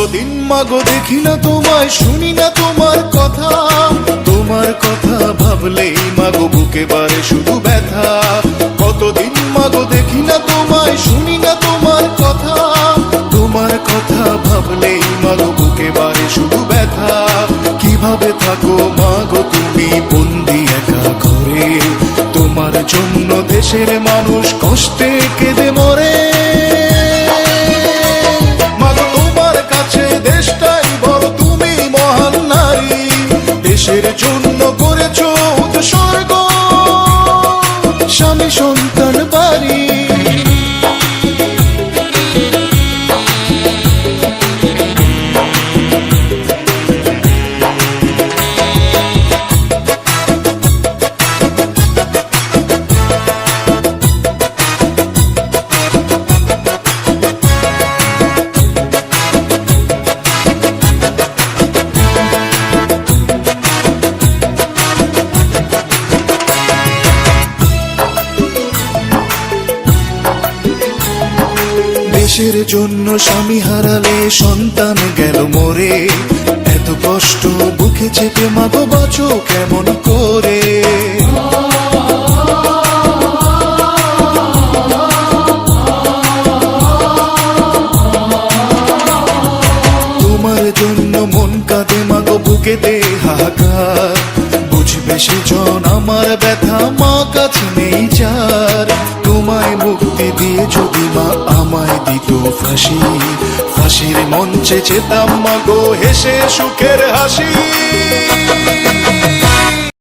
মাগো, দেখি না তোমায়, শুনি না তোমার কথা। তোমার কথা ভাবলেই মাগো, বুকে বারে শুধু ব্যথা। কতদিন মাগো, দেখি না তোমায়, শুনি না তোমার কথা। তোমার কথা ভাবলেই মাগো, বুকে বারে শুধু ব্যথা। কীভাবে থাকো মাগো তুমি, বন্দি একা ঘরে? তোমার জন্য দেশের মানুষ কষ্টে কেঁদে মরে। দেশের জন্য করেছ দেশের জন্য স্বামী হারালে সন্তান গেল মরে। এত কষ্ট বুকে চেপে মাগো বাঁচো কেমন করে? তোমার জন্য মন কাঁদে মাগো বুকেতে হাহাকার। বুঝবে সেজন, আমার ব্যথা, মা কাছে নেই যার ফাঁসি ফাঁসির মঞ্চে চেতাম্মা গো হেসে সুখের হাসি।